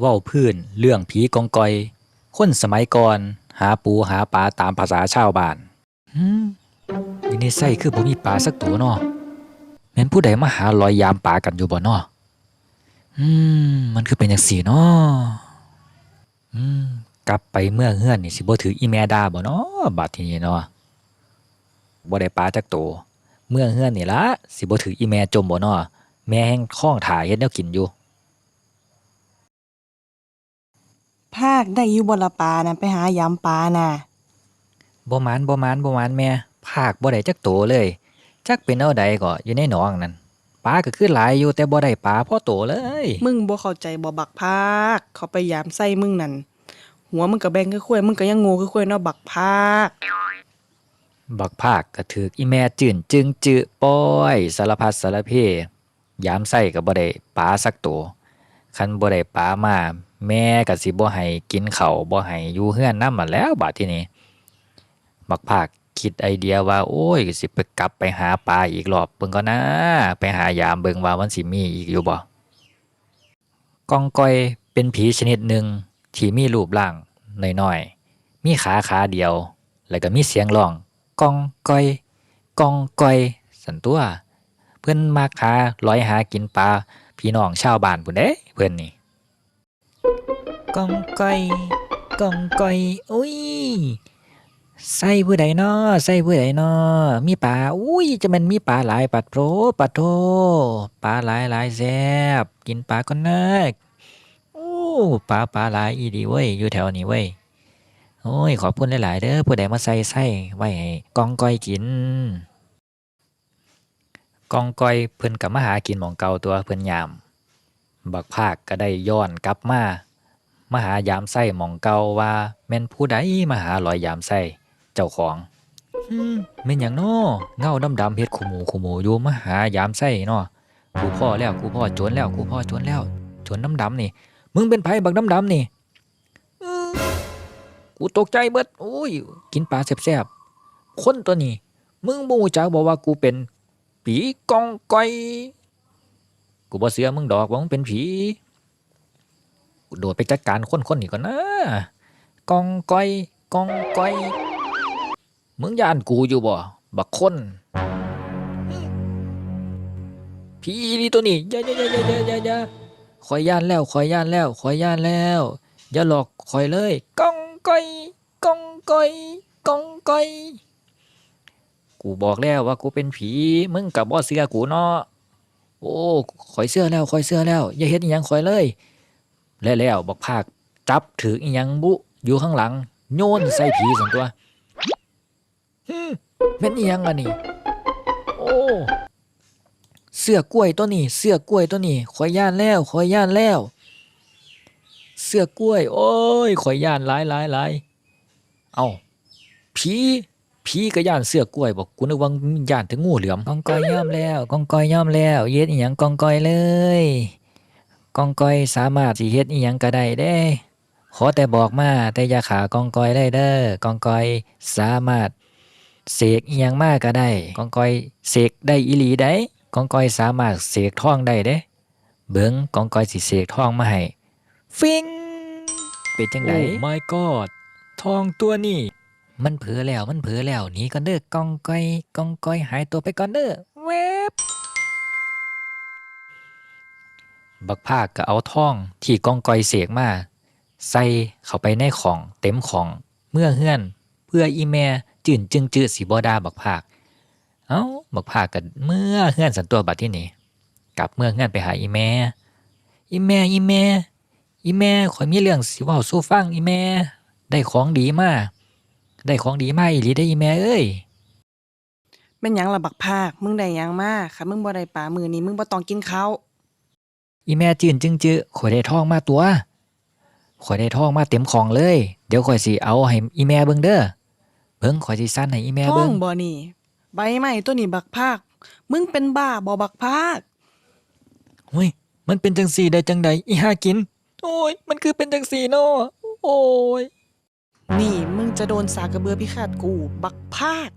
เว้าพื้นเรื่องผีกองกอย คนสมัยก่อนหาปูหาปลาตามภาษาชาวบ้านหืมอยู่ในไส้คือบ่มีปลาสักตัวเนาะแม่นผู้ใดมาหาลอยยามปลากันอยู่บ่เนาะอืม มันคือเป็นจังซี่เนาะอืม กลับไปเมื่องเฮือนนี่สิบ่ถืออีแม่ดาบ่เนาะบัดทีนี้เนาะบ่ได้ปลาจักตัวเมื่องเฮือนนี่ละสิบ่ถืออีแม่จมบ่เนาะแม่แห่งคล้องถ่าเฮ็ดแนวกินอยู่ ภาคได้อยู่บนละปลานะไปหายามปลาน่ะบ่หมานบ่หมานบ่หมานแม่ภาคบ่ได้จักโตเลย จักเป็นเอาใดก็อยู่ในหนองนั่นปลาก็คือหลายอยู่แต่บ่ได้ปลาพอโตเลย มึงบ่เข้าใจบ่บักภาคเขาไปยามใส่มึงนั่นหัวมึงก็แบ่งคือข้วยมึงก็ยังโง่คือข้วยเนาะบักภาคบักภาคก็ถูกอีแม่จื่นจึงจื้อป้อยสารพัดสารเพยามใส่ก็บ่ได้ปลาสักโต คันบ่ได้ปลามาแม่ก็สิบ่ให้กินเขาบ่ให้อยู่เฮือนนำมาแล้วบัดที่นี้บักภาคคิดไอเดียว่า โอ้ยสิไปกลับไปหาปลาอีกรอบเบิ่งก่อนนะ ไปหายามเบิ่งว่ามันสิมีอีกอยู่บ่กองกอยเป็นผีชนิดหนึ่งที่มีรูปร่างน้อยๆมีขาขาเดียว แล้วก็มีเสียงร้องกองกอยกองกอยสันตัว เพื่อนมักหาลอยหากินปลา พี่น้องชาวบ้านพุ่นเด้เพื่อนนี่กองกอยกองกอยอุ้ยใส่ผู้ใดน้อใส่ผู้ใดน้อมีปลาอุ้ยจะมันมีปลาหลายปัดโปรปัดโทปลาหลายหลายแซ่บกินปลาก่อนเนกโอ้ปลาปลาหลายอีดีเว้ยอยู่แถวนี้เว้ยโอ้ยขอบคุณหลายๆเด้อผู้ใดมาใส่ไส้ไว้ให้กองก้อยกิน กองก้อยเพิ่นกับมาหากินหมองเก่าตัวเพิ่นยาม บักภาคก็ได้ย้อนกลับมามาหายามไส้หมองเก่าว่าแม่นผู้ใดมาหาลอยยามไส้เจ้าของอืมแม่นหยังน้อเงาดำๆเฮ็ดขมูขมูอยู่มาหายามไส้เนาะกูพ่อแล้วกูพ่อโจรแล้วกูพ่อโจรแล้วโจรดำๆนี่ มึงเป็นไผบักดำๆนี่กูตกใจเบิดโอ้ย กินปลาแซ่บๆคนตัวนี้ มึงบ่รู้จักบอกว่ากูเป็น ผีกองกอยกูบ่เสือมึงดอกว่ามึงเป็นผีกูโดดไปจัดการคนคนนี้ก่อนนะกองกอยกองกอยมึงย่านกูอยู่บ่บักคนผีนี่ตัวนี้ย่าย่าย่าย่าย่าย่าคอยย่านแล้วคอยย่านแล้วคอยย่านแล้ว อย่าหลอกคอยเลยกองก้อยกองก้อยกองก้อย กูบอกแล้วว่ากูเป็นผี มึงกับบ่เสือกูเนาะโอ้คอยเสื้อแล้วคอยเสื้อแล้ว อย่าเฮ็ดอีหยังคอยเลยแล้วแล้วบอกภาคจับถืออีหยังบุ อยู่ข้างหลัง โยนใส่ผีสันตัวฮึมเป็นอีหยังอะนี่โอ้เสื้อกล้วยตัวนี้ เสื้อกล้วยตัวนี้ข่อยย่านแล้วข่อยย่านแล้ว เสื้อกล้วย โอ้ยข่อยย่านหลายหลายหลายเอาผี ผีก็ย่านเสื้อกล้วยบอกกูนึกว่ามันย่านถึงงูเหลือมกองกอยย่อมแล้วกองกอยย่อมแล้วเฮ็ดอีหยังกองกอยเลยกองกอยสามารถสิเฮ็ดอีหยังก็ได้เด้ ขอแต่บอกมาแต่อย่าขากองกอยได้เด้อกองกอยสามารถเสกอีหยังมาก็ได้กองกอยเสกได้อีหลีได้กองกอยสามารถเสกทองได้เด้ เบิ้งกองกอยสิเสกทองมาให้ฟิงเป็นจังได Oh my god ทองตัวนี้ มันเผลอแล้วมันเผลอแล้วหนีก่อนเด้อกองกอยกองกอยหายตัวไปก่อนเด้อแวบบักภาคก็เอาท่องที่กองกอยเสกมาใส่เข้าไปในของเต็มของเมื่อเฮือนเพื่ออีแม่จื่นจึงจื้อสิบ่ดาบักภาคเอ้าบักภาคก็เมื่อเฮือนสันตัวบัดที่นี่กลับเมื่อเฮือนไปหาอีแม่อีแม่อีแม่อีแม่ข่อยมีเรื่องสิว้าสู่ฟังอีแม่ได้ของดีมาก ได้ของดีมาอีหลีได้ออีแม่เอ้ยเป็นหยังล่ะบักภาค มึงได้หยังมาค่ะมึงบ่ได้ปลามือนี้มึงบ่ต้องกินข้าวอีแม่จื่นจึงจื้อข่อยได้ทองมาตัว ข่อยได้ทองมาเต็มของเลย เดี๋ยวข่อยสิเอาให้อีแม่เบิ่งเด้อ เบิ่งข่อยสิสั่นให้อีแม่ท้อเบิ่งงบ่นี่ ใบไม้ตัวนี้บักภาค มึงเป็นบ้าบ่บักภาค เฮ้ย มันเป็นจังสี่ได้จังใดอีหากิน โอ้ย มันคือเป็นจังสี่เนาะโอ้ย นี่มึง จะโดนสากระเบือพิฆาตกู บักภาค